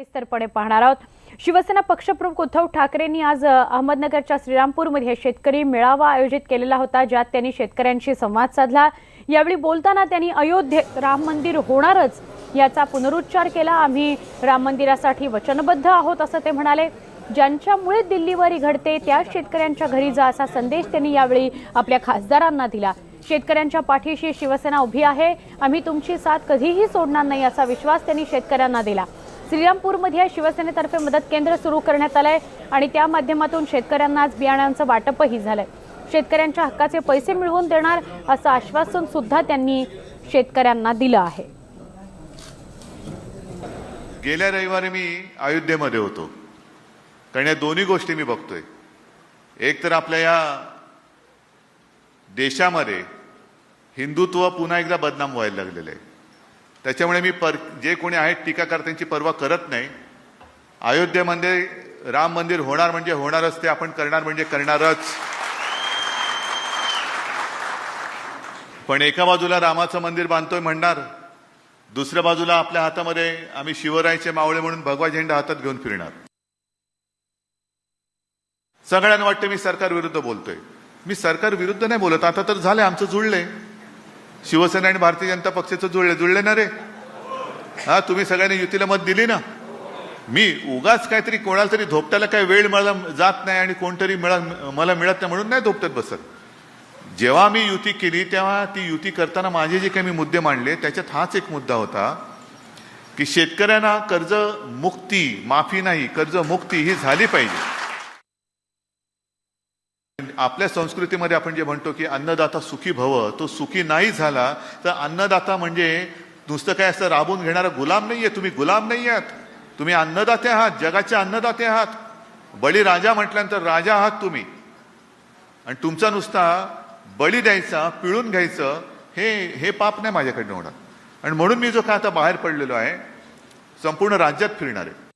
विस्तरपणे पाहणार आहोत. शिवसेना पक्षप्रमुख उद्धव ठाकरेंनी आज अहमदनगरच्या श्रीरामपूरमध्ये शेतकरी मेळावा आयोजित केलेला होता ज्यात त्यांनी शेतकऱ्यांशी संवाद साधला. यावेळी बोलताना त्यांनी अयोध्येत राम मंदिर होणारच याचा पुनरुच्चार केला. आम्ही राम मंदिरासाठी वचनबद्ध आहोत असं ते म्हणाले. ज्यांच्यामुळे दिल्लीवर ही घडते त्या शेतकऱ्यांच्या घरी जा असा संदेश त्यांनी यावेळी आपल्या खासदारांना दिला. शेतकऱ्यांच्या पाठीशी शिवसेना उभी आहे. आम्ही तुमची साथ कधीही सोडणार नाही असा विश्वास त्यांनी शेतकऱ्यांना दिला. श्रीरामपूरमध्ये शिवसेनेतर्फे मदत केंद्र सुरू करण्यात आलंय आणि त्या माध्यमातून शेतकऱ्यांना आज बियाण्यांचं वाटपही झालंय. शेतकऱ्यांच्या हक्काचे पैसे मिळवून देणार असं आश्वासन सुद्धा त्यांनी शेतकऱ्यांना दिलं आहे. गेल्या रविवारी मी अयोध्येमध्ये होतो. कारण या दोन्ही गोष्टी मी बघतोय. एक तर आपल्या या देशामध्ये हिंदुत्व पुन्हा एकदा बदनाम व्हायला लागलेलं आहे. त्याच्यामुळे मी पर जे कोणी आहेत टीकाकर्त्यांची पर्वा करत नाही अयोध्येमध्ये राम मंदिर होणार म्हणजे होणारच ते आपण करणार म्हणजे करणारच. पण एका बाजूला रामाचं मंदिर बांधतोय म्हणणार दुसऱ्या बाजूला आपल्या हातामध्ये आम्ही शिवरायचे मावळे म्हणून भगवा झेंडा हातात घेऊन फिरणार. सगळ्यांना वाटतं मी सरकार विरुद्ध बोलतोय. मी सरकार विरुद्ध नाही बोलत आता तर झालंय आमचं जुळलंय. शिवसेना आणि भारतीय जनता पक्षाचं जुळले जुळले ना रे? हा तुम्ही सगळ्यांनी युतीला मत दिली ना? मी उगाच काहीतरी कोणाला तरी धोपट्याला काही वेळ मला जात नाही आणि कोणतरी मिळा मला मिळत नाही म्हणून नाही धोपट्यात बसत. जेव्हा मी युती केली तेव्हा ती युती करताना माझे जे काही मी मुद्दे मांडले त्याच्यात हाच एक मुद्दा होता की शेतकऱ्यांना कर्ज मुक्ती माफी नाही कर्ज मुक्ती ही झाली पाहिजे. आपल्या संस्कृतीमध्ये आपण जे म्हणतो की अन्नदाता सुखी भव तो सुखी नाही झाला तर अन्नदाता म्हणजे नुसतं काय असं राबून घेणारा गुलाम नाही आहे तुम्ही गुलाम नाही आहात. तुम्ही अन्नदाते आहात जगाचे अन्नदाते आहात. बळी राजा म्हटल्यानंतर राजा आहात तुम्ही. आणि तुमचा नुसता बळी द्यायचा पिळून घ्यायचं हे हे पाप नाही माझ्याकडनं होणार. आणि म्हणून मी जो काय आता बाहेर पडलेलो आहे संपूर्ण राज्यात फिरणार आहे.